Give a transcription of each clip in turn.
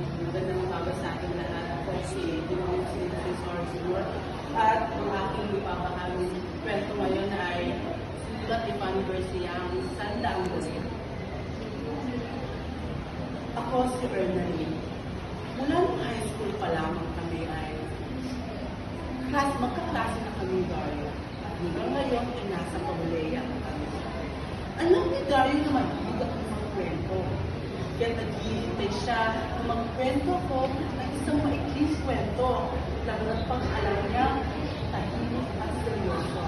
Magandang umaga sa ating lahat. Ako si Dimong Sinisi Senior at ang aking ipapahaming kwento ngayon ay Sulat ni Fanny Garcia, ang Sandaang Galit. Ako si Ernaline. Mula nung high school pa lamang kami ay class, magkaklase na kami Dario. At hanggang ngayon ay nasa Pabuleya na kami. Alam ni Dario na mahilig ako magkwento. Kaya naghihintay siya na magkwento ko ng isang maikling kwento. Lang na pang alam niya, tahimik at seryoso.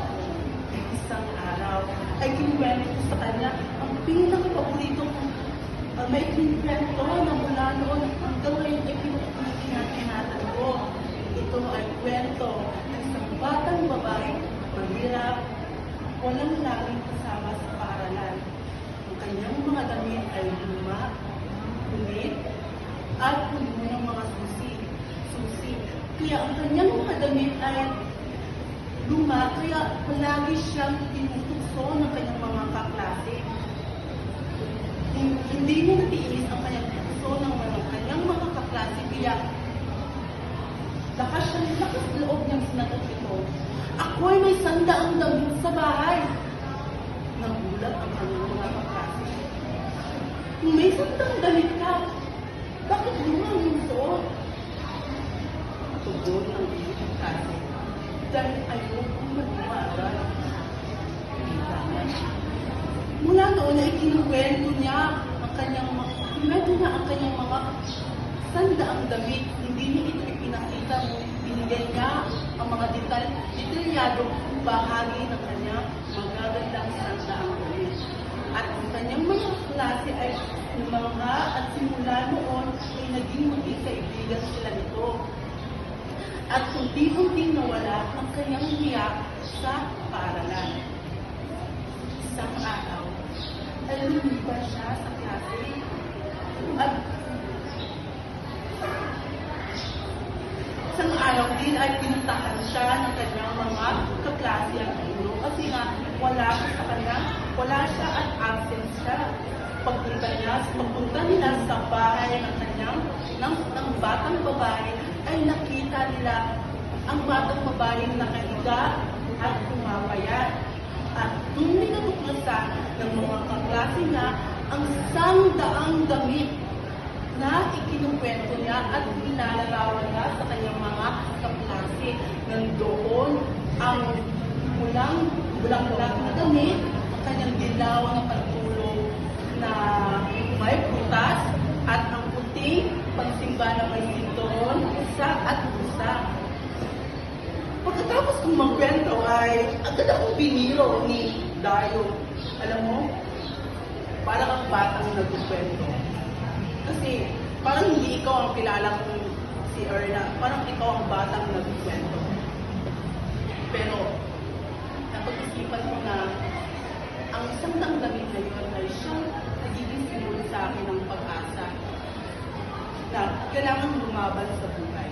Isang araw ay kinuwento ko sa kanya ang pinaka-paborito kong uh, maikling kwento na mula noon hanggang ngayon ay pinag-ingat ko. Ito ay kwento ng isang batang babae, mahirap, walang laging kasama sa paaralan. Ang kanyang mga damit ay luma, at puno ng mga susi. Susi. Kaya ang kanyang mga damit ay luma, kaya palagi siyang tinutukso ng kanyang mga kaklase. Hin- Hindi niya natiis ang kanyang tukso ng mga kanyang mga kaklase, kaya lakas siyang lakas loob niyang sinagot ito. Ako ay may sandaang damit sa bahay. Nagulat ang kanyang mga kaklase. Kung may sandaang damit Mula noon ay kinuwento niya ang kanyang mga, kinuwento niya ang kanyang mga sandaang damit. Hindi niya ito ipinakita mo. Binigay niya ang mga detal, detalyadong bahagi ng kanyang magagandang sandaang damit. At ang kanyang mga klase ay lumangha at simula noon ay naging maging kaibigan sila nito. At unti-unting nawala ang kanyang hiya sa paaralan. Isang araw, lumipas siya sa klase at isang araw din ay pinuntahan siya ng kanyang mga kaklase at guro kasi nga wala sa kanya, wala siya at absent siya. Pagpunta niya, pagpunta nila sa bahay ng kanyang, ng, ng batang babae, ay nakita nila ang batang babae nakahiga at pumapayat. At doon nila natuklasan ng mga kaklase niya ang sangdaang damit na ikinukwento niya at inalarawan niya sa kanyang mga kaklase. Nandoon ang pulang, bulang-bulang na damit, ang kanyang dilaw na pagtulong na may prutas at ang puting pagsimba na may sinturon, isa at pusa. Pagkatapos kong magkwento ay agad akong biniro ni Dayo. Alam mo, parang ang batang nagkukwento. Kasi parang hindi ikaw ang kilala kong si Erna. Parang ikaw ang batang nagkukwento. Pero napag-isipan ko na ang isang damdamin na yun ay siyang nagiging simbolo sa akin ng pag-asa na kailangan lumaban sa buhay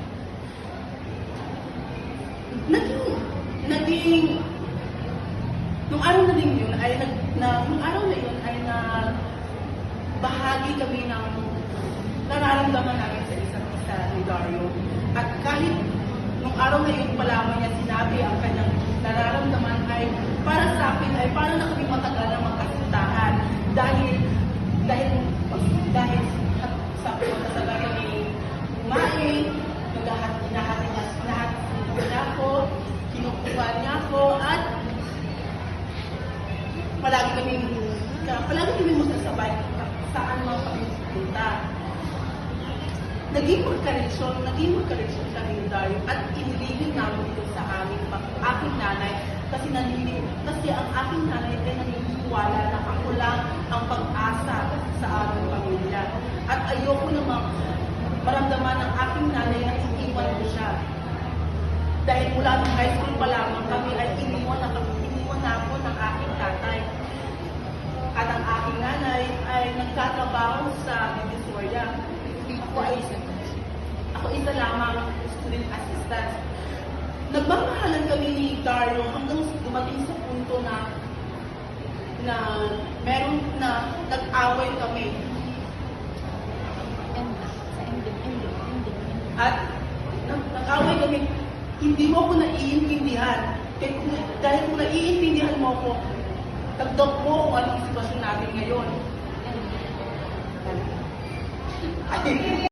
naging, naging, nung araw na din yun, ay nag, na, nung araw na yun ay na, bahagi kami ng nararamdaman namin sa isa't isa ni Dario. At kahit nung araw na yun pa lamang niya sinabi ang kanyang nararamdaman ay para sa akin ay para na kami matagal na magkasintahan. Dahil, dahil sa pagkatagal kami kumain, lahat, lahat, lahat, niya ako, kinukuha niya ako, at palagi kami, palagi kami magkasabay saan mga kami pupunta. Naging magkarelasyon, naging magkarelasyon sa Dario at inilibig namin ito sa aming pa- aking nanay kasi nanili, kasi ang aking nanay ay naniniwala na ako lang ang pag-asa sa aming pamilya. At ayoko namang maramdaman ng aking nanay na iiwan ko siya dahil mula nung high school pa lamang kami ay iniwan na kami, iniwan na ako ng aking tatay. At ang aking nanay ay nagtatrabaho sa Divisoria. Ako ay ako isa lamang student assistant. Nagmamahalan kami ni Dario hanggang dumating sa punto na na meron na nag-away kami. At nag- nag-away kami, hindi mo ako naiintindihan. Eh, kung, dahil kung naiintindihan mo ako, tagdok mo kung anong sitwasyon natin ngayon. Ay,